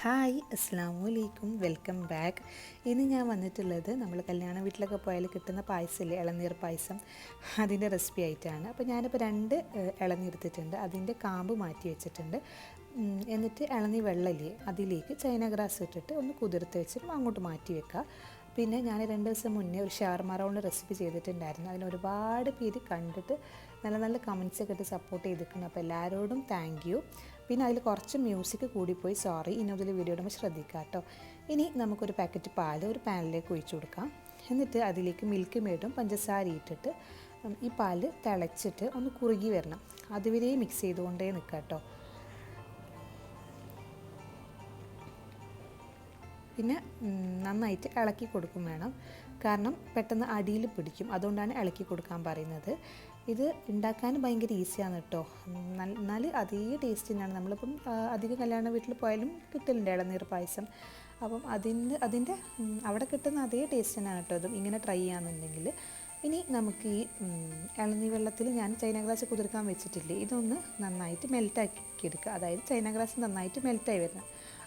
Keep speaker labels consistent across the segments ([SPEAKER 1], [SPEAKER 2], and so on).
[SPEAKER 1] Hi അസ്സാം വലൈക്കും welcome back. ഇന്ന് ഞാൻ വന്നിട്ടുള്ളത് നമ്മൾ കല്യാണ വീട്ടിലൊക്കെ പോയാൽ കിട്ടുന്ന പായസമില്ലേ ഇളനീർ പായസം. അതിന്റെ റെസിപ്പി ആയിട്ടാണ്. അപ്പോൾ ഞാനിപ്പോൾ രണ്ട് ഏഹ്, ഇളനീർ എടുത്തിട്ടുണ്ട് അതിന്റെ കാമ്പ് മാറ്റി വെച്ചിട്ടുണ്ട്. എന്നിട്ട് ഇളനീർ വെള്ളല്ലേ അതിലേക്ക് ചൈന ഗ്രാസ് ഇട്ടിട്ട് ഒന്ന് കുതിർത്ത് വെച്ചിട്ട് അങ്ങോട്ട് മാറ്റി വെക്കുക പിന്നെ ഞാൻ രണ്ട് ദിവസം മുന്നേ ഒരു ഷവർമ റൗണ്ട് റെസിപ്പി ചെയ്തിട്ടുണ്ടായിരുന്നു. അതിന് ഒരുപാട് പേര് കണ്ടിട്ട് നല്ല നല്ല കമൻസൊക്കെ ഇട്ട് സപ്പോർട്ട് ചെയ്തിട്ടുണ്ട് അപ്പോൾ എല്ലാവരോടും താങ്ക് യു പിന്നെ അതിൽ കുറച്ച് മ്യൂസിക് കൂടിപ്പോയി. സോറി ഇനി മുതൽ വീഡിയോ ഇടുമ്പോൾ ശ്രദ്ധിക്കുക കേട്ടോ ഇനി നമുക്കൊരു പാക്കറ്റ് പാൽ ഒരു പാനിലേക്ക് ഒഴിച്ചു കൊടുക്കാം. എന്നിട്ട് അതിലേക്ക് മിൽക്ക് മേടും പഞ്ചസാര ഇട്ടിട്ട് ഈ പാൽ തിളച്ചിട്ട് ഒന്ന് കുറുകി വരണം. അതുവരെ മിക്സ് ചെയ്തുകൊണ്ടേ നിൽക്കുക കേട്ടോ പിന്നെ നന്നായിട്ട് ഇളക്കി കൊടുക്കും വേണം. കാരണം പെട്ടെന്ന് അടിയിൽ പിടിക്കും. അതുകൊണ്ടാണ് ഇളക്കി കൊടുക്കാൻ പറയുന്നത്. ഇത് ഉണ്ടാക്കാൻ ഭയങ്കര ഈസിയാണ് കേട്ടോ. എന്നാൽ അതേ ടേസ്റ്റ് തന്നെയാണ്. നമ്മളിപ്പം അധികം കല്യാണ വീട്ടിൽ പോയാലും കിട്ടലുണ്ട് ഇളനീർ പായസം. അപ്പം അതിന് അതിന്റെ അവിടെ കിട്ടുന്ന അതേ ടേസ്റ്റ് തന്നെയാണ് കേട്ടോ അതും ഇങ്ങനെ ട്രൈ ചെയ്യാമെന്നുണ്ടെങ്കിൽ ഇനി നമുക്ക് ഈ ഇളനീ വെള്ളത്തിൽ ഞാൻ ചൈന ഗ്ലാസ് കുതിർക്കാൻ വെച്ചിട്ടില്ലേ? ഇതൊന്ന് നന്നായിട്ട് മെൽറ്റാക്കി എടുക്കുക. അതായത് ചൈന ഗ്ലാസ് നന്നായിട്ട് മെൽറ്റായി വരണം.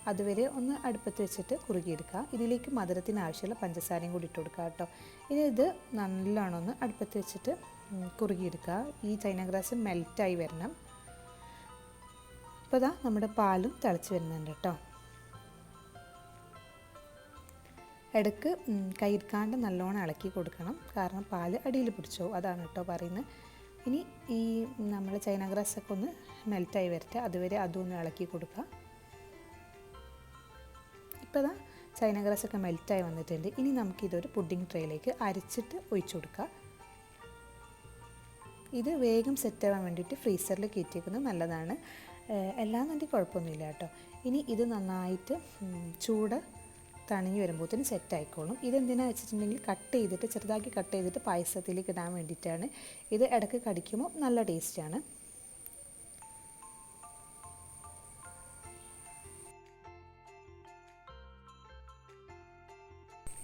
[SPEAKER 1] അതുവരെ ഒന്ന് അടുപ്പത്ത് വെച്ചിട്ട് കുറുകിയെടുക്കുക. ഇതിലേക്ക് മധുരത്തിന് ആവശ്യമുള്ള പഞ്ചസാരയും കൂടി ഇട്ട് കൊടുക്കുക കേട്ടോ. ഇനി ഇത് നല്ലോണം ഒന്ന് അടുപ്പത്ത് വെച്ചിട്ട് കുറുകിയെടുക്കുക. ഈ ചൈന ഗ്രാസ് മെൽറ്റായി വരണം. ഇപ്പോൾ ഇതാ നമ്മുടെ പാലും തിളച്ച് വരുന്നുണ്ട് കേട്ടോ. ഇടയ്ക്ക് കയ്യിരിക്കാണ്ട് നല്ലോണം ഇളക്കി കൊടുക്കണം. കാരണം പാൽ അടിയിൽ പിടിച്ചോ അതാണ് കേട്ടോ പറയുന്നത്. ഇനി ഈ നമ്മൾ ചൈന ഗ്രാസ് ഒക്കെ ഒന്ന് മെൽറ്റായി വരട്ടെ. അതുവരെ അതും ഒന്ന് ഇളക്കി കൊടുക്കുക. ഇപ്പോൾ ഇതാ ചൈന ഗ്രാസ് ഒക്കെ മെൽറ്റായി വന്നിട്ടുണ്ട്. ഇനി നമുക്കിതൊരു പുഡിംഗ് ട്രേയിലേക്ക് അരച്ചിട്ട് ഒഴിച്ചു കൊടുക്കുക. ഇത് വേഗം സെറ്റാവാൻ വേണ്ടിയിട്ട് ഫ്രീസറിൽ കയറ്റിയിരിക്കുന്നത് നല്ലതാണ്. ഏഹ് എല്ലാം തന്നെ കുഴപ്പമൊന്നുമില്ല കേട്ടോ. ഇനി ഇത് നന്നായിട്ട് ചൂട് തണിഞ്ഞ് വരുമ്പോഴത്തേന് സെറ്റ് ആയിക്കോളും. ഇതെന്തിനാ വെച്ചിട്ടുണ്ടെങ്കിൽ കട്ട് ചെയ്തിട്ട് ചെറുതാക്കി കട്ട് ചെയ്തിട്ട് പായസത്തിലേക്ക് ഇടാൻ വേണ്ടിയിട്ടാണ്. ഇത് ഇടയ്ക്ക് കടിക്കുമ്പോൾ നല്ല ടേസ്റ്റാണ്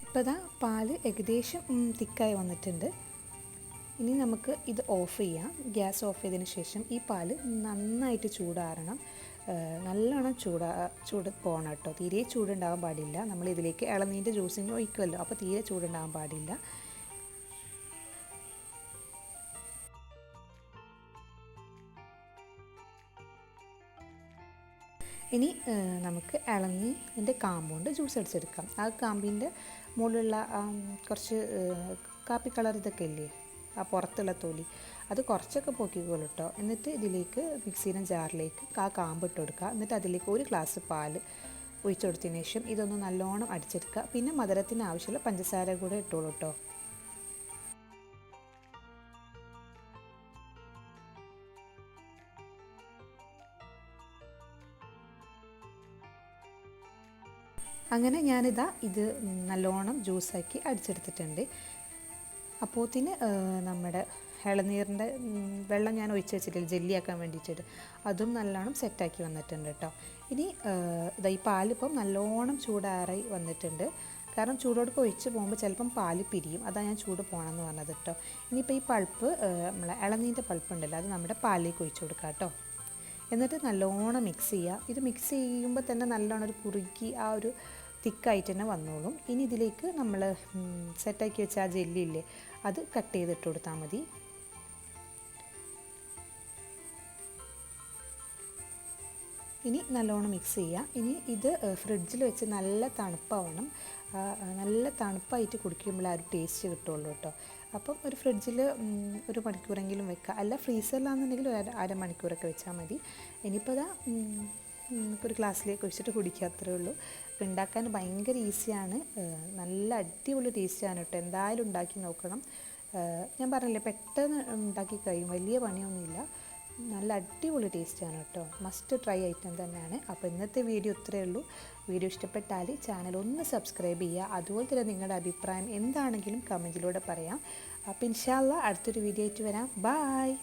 [SPEAKER 1] ഇപ്പോൾ ഇതാ പാൽ ഏകദേശം തിക്കായി വന്നിട്ടുണ്ട്. ഇനി നമുക്ക് ഇത് ഓഫ് ചെയ്യാം. ഗ്യാസ് ഓഫ് ചെയ്തതിന് ശേഷം ഈ പാൽ നന്നായിട്ട് ചൂടാറണം. നല്ലോണം ചൂടാ ചൂട് പോകണം കേട്ടോ. തീരെ ചൂടുണ്ടാകാൻ പാടില്ല. നമ്മൾ ഇതിലേക്ക് ഇളനീന്റെ ജ്യൂസിന് ഒഴിക്കുമല്ലോ. അപ്പോൾ തീരെ ചൂടുണ്ടാകാൻ പാടില്ല. ഇനി നമുക്ക് ഇളനീന്റെ കാമ്പുകൊണ്ട് ജ്യൂസ് അടിച്ചെടുക്കാം. ആ കാമ്പിന്റെ മുകളിലുള്ള കുറച്ച് കാപ്പി കളർ ഇതൊക്കെ ഇല്ലേ? ആ പുറത്തുള്ള തൊലി. അത് കുറച്ചൊക്കെ പൊക്കിക്കോളൂ കേട്ടോ എന്നിട്ട് ഇതിലേക്ക് മിക്സിയുടെ ജാറിലേക്ക് ആ കാമ്പ് ഇട്ട് കൊടുക്കുക. എന്നിട്ട് അതിലേക്ക് ഒരു ഗ്ലാസ് പാൽ ഒഴിച്ചു കൊടുത്തതിന് ശേഷം ഇതൊന്ന് നല്ലോണം അടിച്ചെടുക്കുക. പിന്നെ മധുരത്തിന് ആവശ്യമുള്ള പഞ്ചസാര കൂടെ ഇട്ടോളൂ കേട്ടോ അങ്ങനെ ഞാനിതാ ഇത് നല്ലോണം ജ്യൂസാക്കി അടിച്ചെടുത്തിട്ടുണ്ട്. അപ്പോത്തിന് നമ്മുടെ ഇളനീറിന്റെ വെള്ളം ഞാൻ ഒഴിച്ച് വെച്ചിട്ടില്ല ജെല്ലിയാക്കാൻ വേണ്ടിയിട്ട് അതും നല്ലോണം സെറ്റാക്കി വന്നിട്ടുണ്ട് കേട്ടോ ഇനി ഇതാ ഈ പാലിപ്പം നല്ലോണം ചൂടാറായി വന്നിട്ടുണ്ട്. കാരണം ചൂടോടൊക്കെ ഒഴിച്ച് പോകുമ്പോൾ ചിലപ്പം പാൽ പിരിയും. അതാണ് ഞാൻ ചൂട് പോകണമെന്ന് പറഞ്ഞത് കേട്ടോ ഇനിയിപ്പോൾ ഈ പൾപ്പ് നമ്മളെ ഇളനീന്റെ പൾപ്പ് ഉണ്ടല്ലോ അത് നമ്മുടെ പാലിലേക്ക് ഒഴിച്ചു കൊടുക്കാം കേട്ടോ എന്നിട്ട് നല്ലോണം മിക്സ് ചെയ്യുക ഇത് മിക്സ് ചെയ്യുമ്പോൾ തന്നെ നല്ലോണം ഒരു കുറുക്കി ആ ഒരു തിക്കായിട്ട് തന്നെ വന്നോളും. ഇനി ഇതിലേക്ക് നമ്മൾ സെറ്റാക്കി വെച്ച ആ ജെല്ലില്ലേ അത് കട്ട് ചെയ്തിട്ട് കൊടുത്താൽ മതി. ഇനി നല്ലോണം മിക്സ് ചെയ്യുക ഇനി ഇത് ഫ്രിഡ്ജിൽ വെച്ച് നല്ല തണുപ്പാവണം. നല്ല തണുപ്പായിട്ട് കുടിക്കുമ്പോൾ ആ ഒരു ടേസ്റ്റ് കിട്ടുള്ളൂ കേട്ടോ അപ്പം ഒരു ഫ്രിഡ്ജിൽ ഒരു മണിക്കൂറെങ്കിലും വെക്കുക അല്ല ഫ്രീസറിലാണെന്നുണ്ടെങ്കിൽ ഒരു അര അരമണിക്കൂറൊക്കെ വെച്ചാൽ മതി. ഇനിയിപ്പോൾ അതാ നമുക്കൊരു ഗ്ലാസ്സിലേക്ക് ഒഴിച്ചിട്ട് കുടിക്കുക അത്രേ ഉള്ളൂ. ഉണ്ടാക്കാൻ ഭയങ്കര ഈസിയാണ്. നല്ല അടിപൊളി ടേസ്റ്റാണ് കേട്ടോ എന്തായാലും ഉണ്ടാക്കി നോക്കണം. ഞാൻ പറഞ്ഞില്ലേ പെട്ടെന്ന് ഉണ്ടാക്കി കഴിയും. വലിയ പണിയൊന്നുമില്ല. നല്ല അടിപൊളി ടേസ്റ്റാണ് കേട്ടോ മസ്റ്റ് ട്രൈ ഐറ്റം തന്നെയാണ്. അപ്പോൾ ഇന്നത്തെ വീഡിയോ ഇത്രയേ ഉള്ളൂ. വീഡിയോ ഇഷ്ടപ്പെട്ടാൽ ചാനൽ ഒന്ന് സബ്സ്ക്രൈബ് ചെയ്യുക. അതുപോലെ തന്നെ നിങ്ങളുടെ അഭിപ്രായം എന്താണെങ്കിലും കമന്റിലൂടെ പറയാം. അപ്പോൾ ഇൻഷാല്ല അടുത്തൊരു വീഡിയോ ആയിട്ട് വരാം. ബായ്